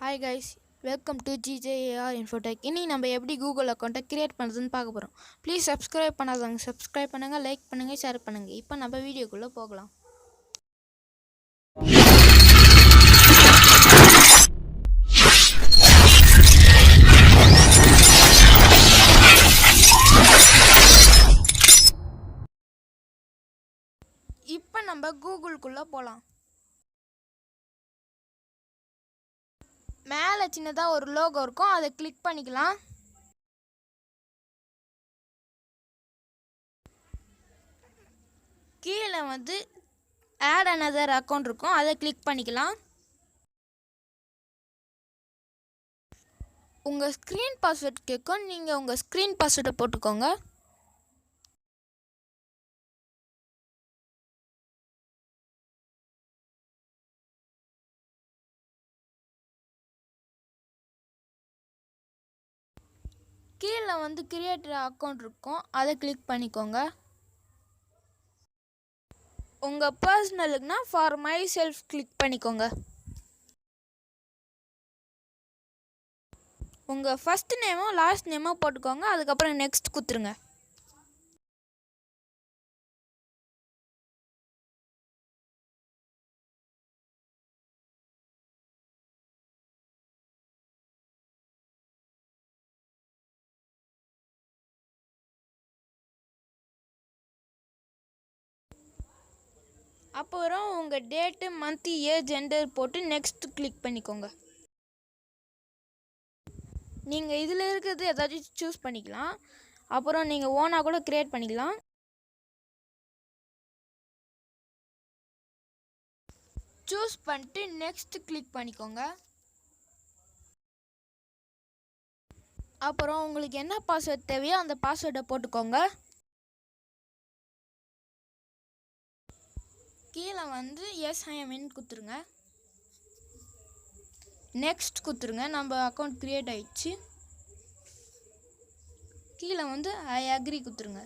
Hi guys welcome to GJR Infotech இனி நம்ம எப்படி கூகுள் அக்கௌண்ட்டை கிரியேட் பண்ணுறதுன்னு பார்க்க போகிறோம் ப்ளீஸ் சப்ஸ்கிரைப் பண்ணாதாங்க சப்ஸ்கிரைப் பண்ணுங்கள் லைக் பண்ணுங்கள் ஷேர் பண்ணுங்கள் இப்போ நம்ம வீடியோக்குள்ளே போகலாம். இப்போ நம்ம கூகுளுக்குள்ளே போகலாம். மேலே சின்னதாக ஒரு லோகோ இருக்கும். அதை கிளிக் பண்ணிக்கலாம். கீழே வந்து ஆட் அனதர் அக்கௌண்ட் இருக்கும். அதை கிளிக் பண்ணிக்கலாம். உங்கள் ஸ்க்ரீன் பாஸ்வேர்ட் கேட்கும் நீங்கள் உங்கள் ஸ்க்ரீன் பாஸ்வேர்டை போட்டுக்கோங்க. கீழே வந்து கிரியேட்டர் அக்கௌண்ட் இருக்கும். அதை கிளிக் பண்ணிக்கோங்க. உங்கள் பர்சனலுக்குனா ஃபார் மை செல்ஃப் கிளிக் பண்ணிக்கோங்க. உங்கள் ஃபஸ்ட் நேமோ லாஸ்ட் நேமோ போட்டுக்கோங்க. அதுக்கப்புறம் நெக்ஸ்ட் கொடுத்துருங்க அப்புறம் உங்கள் டேட்டு மந்த் இயர் ஜெண்டர் போட்டு நெக்ஸ்ட் கிளிக் பண்ணிக்கோங்க. நீங்கள் இதில் இருக்கிறது ஏதாச்சும் சூஸ் பண்ணிக்கலாம். அப்புறம் நீங்கள் ஓனாக கூட க்ரியேட் பண்ணிக்கலாம். சூஸ் பண்ணிட்டு நெக்ஸ்ட் கிளிக் பண்ணிக்கோங்க. அப்புறம் உங்களுக்கு என்ன பாஸ்வேர்ட் தேவையோ அந்த பாஸ்வேர்டை போட்டுக்கோங்க. கீழே வந்து எஸ் ஐஎம்இன் கொடுத்துருங்க நெக்ஸ்ட் கொடுத்துருங்க நம்ம அக்கௌண்ட் க்ரியேட் ஆயிடுச்சு. கீழே வந்து ஐ அக்ரி கொடுத்துருங்க